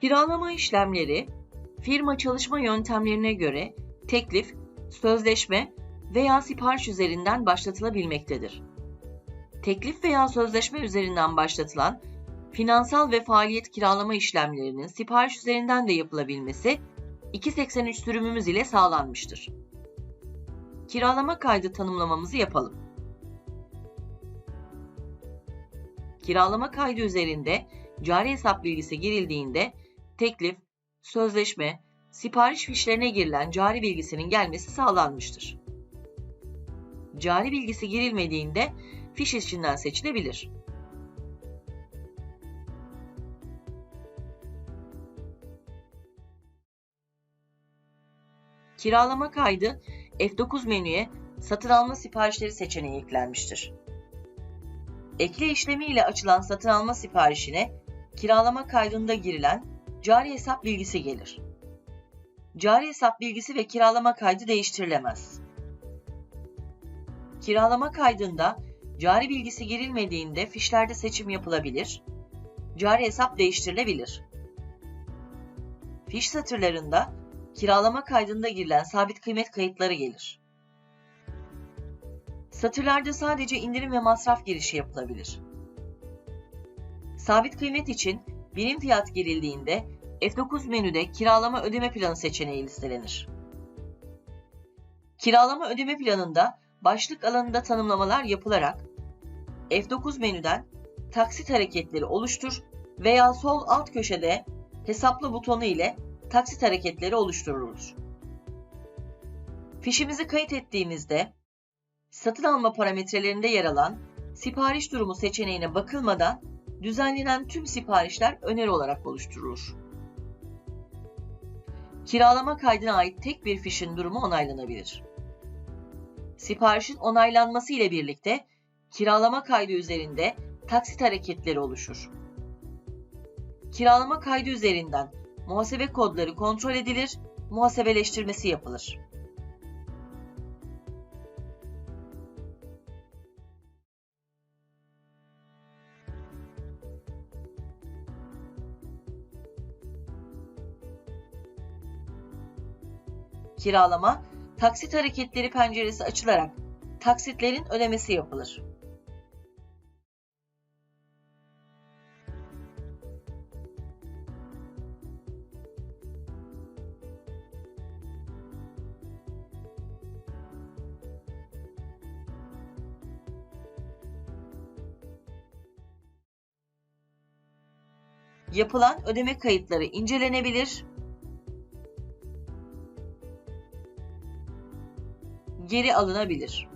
Kiralama işlemleri firma çalışma yöntemlerine göre teklif, sözleşme veya sipariş üzerinden başlatılabilmektedir. Teklif veya sözleşme üzerinden başlatılan finansal ve faaliyet kiralama işlemlerinin sipariş üzerinden de yapılabilmesi 283 sürümümüz ile sağlanmıştır. Kiralama kaydı tanımlamamızı yapalım. Kiralama kaydı üzerinde cari hesap bilgisi girildiğinde teklif, sözleşme, sipariş fişlerine girilen cari bilgisinin gelmesi sağlanmıştır. Cari bilgisi girilmediğinde fiş içinden seçilebilir. Kiralama kaydı F9 menüye satın alma siparişleri seçeneği eklenmiştir. Ekle işlemi ile açılan satın alma siparişine kiralama kaydında girilen cari hesap bilgisi gelir. Cari hesap bilgisi ve kiralama kaydı değiştirilemez. Kiralama kaydında cari bilgisi girilmediğinde fişlerde seçim yapılabilir, cari hesap değiştirilebilir. Fiş satırlarında kiralama kaydında girilen sabit kıymet kayıtları gelir. Satırlarda sadece indirim ve masraf girişi yapılabilir. Sabit kıymet için birim fiyat girildiğinde F9 menüde kiralama ödeme planı seçeneği listelenir. Kiralama ödeme planında başlık alanında tanımlamalar yapılarak F9 menüden taksit hareketleri oluştur veya sol alt köşede hesapla butonu ile taksit hareketleri oluşturulur. Fişimizi kayıt ettiğimizde satın alma parametrelerinde yer alan sipariş durumu seçeneğine bakılmadan düzenlenen tüm siparişler öneri olarak oluşturulur. Kiralama kaydına ait tek bir fişin durumu onaylanabilir. Siparişin onaylanması ile birlikte kiralama kaydı üzerinde taksit hareketleri oluşur. Kiralama kaydı üzerinden muhasebe kodları kontrol edilir, muhasebeleştirmesi yapılır. Kiralama, taksit hareketleri penceresi açılarak taksitlerin ödemesi yapılır. Yapılan ödeme kayıtları incelenebilir, geri alınabilir.